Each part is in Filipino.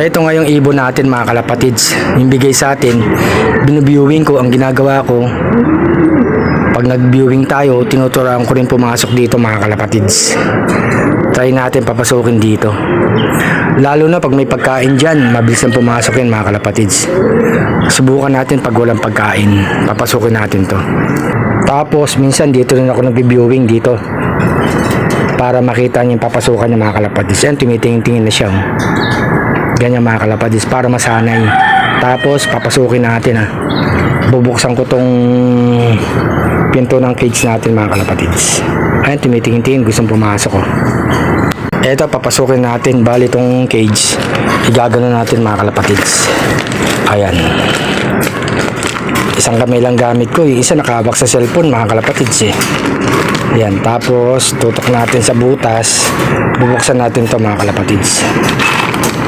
Ito nga yung ibon natin mga kalapatids. Yung bigay sa atin, binubiewing ko. Ang ginagawa ko, pag nag-viewing tayo, tinuturuan ko rin pumasok dito mga kalapatids. Try natin papasukin dito. Lalo na pag may pagkain dyan, mabilis na pumasok yan mga kalapatids. Subukan natin pag walang pagkain. Papasukin natin to. Tapos minsan dito rin ako nag-viewing dito. Para makita niyo yung papasukan ng mga kalapatids. Yan, tumitingin-tingin na siya. oh. Ganyan mga kalapadis para masanay. Tapos papasukin natin ha. Bubuksan ko tong pinto ng cage natin mga kalapatids. Ayan, tumitingin-tingin. Gustong pumasok oh. Eto, papasukin natin. Bali itong cage. Igagano natin mga kalapatids. Ayan. Isang kamay lang gamit ko. Yung isa nakabak sa cellphone mga kalapatids eh. Ayan. Tapos, tutok natin sa butas. Bubuksan natin to mga kalapatids.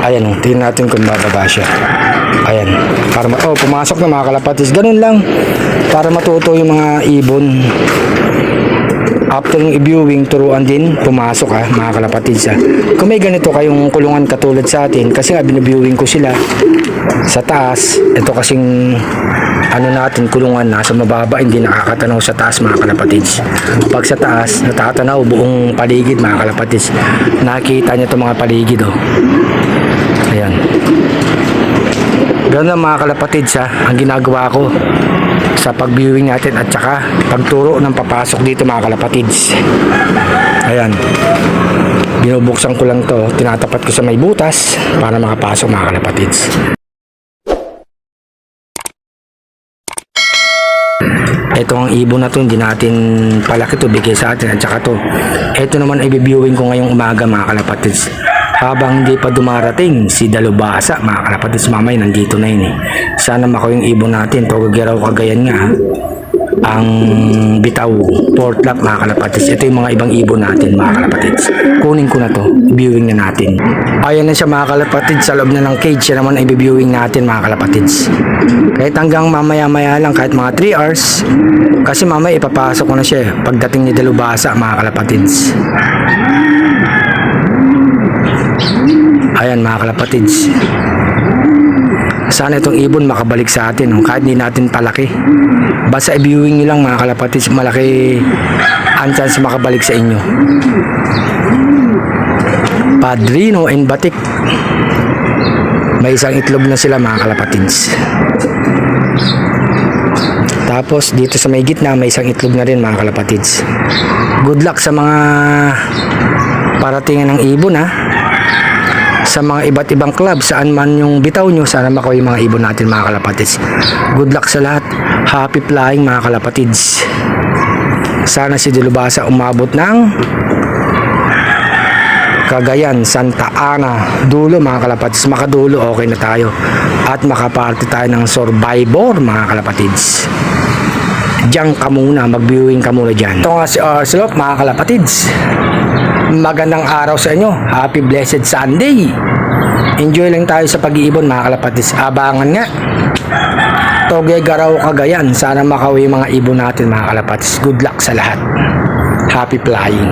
Ayan, oh, tingnan natin kung bababa siya. Ayan. Para ma- oh, pumasok na mga kalapatis. Ganun lang. Para matuto yung mga ibon. After yung i-viewing, turuan din, pumasok ha, mga kalapatis ha. Kung may ganito kayong kulungan katulad sa atin, kasi nga biniviewing ko sila sa taas, ito kasing ano natin, kulungan nasa mababa, hindi nakakatanaw sa taas mga kalapatids. Pag sa taas, natatanaw buong paligid mga kalapatids. Nakikita niyo itong mga paligid oh. Ayan. Ganun mga kalapatids ha, ang ginagawa ko sa pag-viewing natin at saka pagturo ng papasok dito mga kalapatids. Ayan. Binubuksan ko lang to, tinatapat ko sa may butas para makapasok mga kalapatids. Ito ang ibon na to, hindi natin palaki to, bigay sa atin at saka to. Ito naman ay viewing ko ngayong umaga mga kalapatids. Habang hindi pa dumarating si Dalubasa, mga kalapatids mamay, nandito na yun eh. Sana mako yung ibon natin, to gagaraw kagayan nga. Ang bitaw, port lock mga kalapatids. Ito yung mga ibang ibon natin mga kalapatids. Kunin ko na to, viewing na natin. Ayan na siya mga kalapatids sa loob na ng cage. Siya naman ay viewing natin mga kalapatids. Kahit hanggang mamaya-maya lang, kahit mga 3 hours. Kasi mamaya ipapasok ko na siya eh, pagdating ni Dalubasa mga kalapatids. Ayan mga kalapatids. Sana itong ibon makabalik sa atin no? kahit hindi natin palaki. Basta i-viewing nyo lang mga kalapatids, malaki ang chance makabalik sa inyo. Padrino and Batik. May isang itlog na sila mga kalapatids. Tapos dito sa may gitna may isang itlog na rin mga kalapatids. Good luck sa mga paratingan ng ibon ha sa mga iba't ibang club saan man yung bitaw nyo sana makuha yung mga ibon natin mga kalapatids. Good luck sa lahat. Happy flying mga kalapatids. Sana si Dilubasa umabot ng Cagayan, Santa Ana, dulo mga kalapatids, makadulo okay na tayo. At makaparty tayo ng survivor mga kalapatids. Diyan ka muna, mag-viewing ka muna dyan. Ito nga si Arcelot, mga kalapatids. Magandang araw sa inyo. Happy Blessed Sunday. Enjoy lang tayo sa pag-iibon, mga kalapatids. Abangan nga. Toge Garaw Cagayan. Sana makawi mga ibon natin, mga kalapatids. Good luck sa lahat. Happy flying.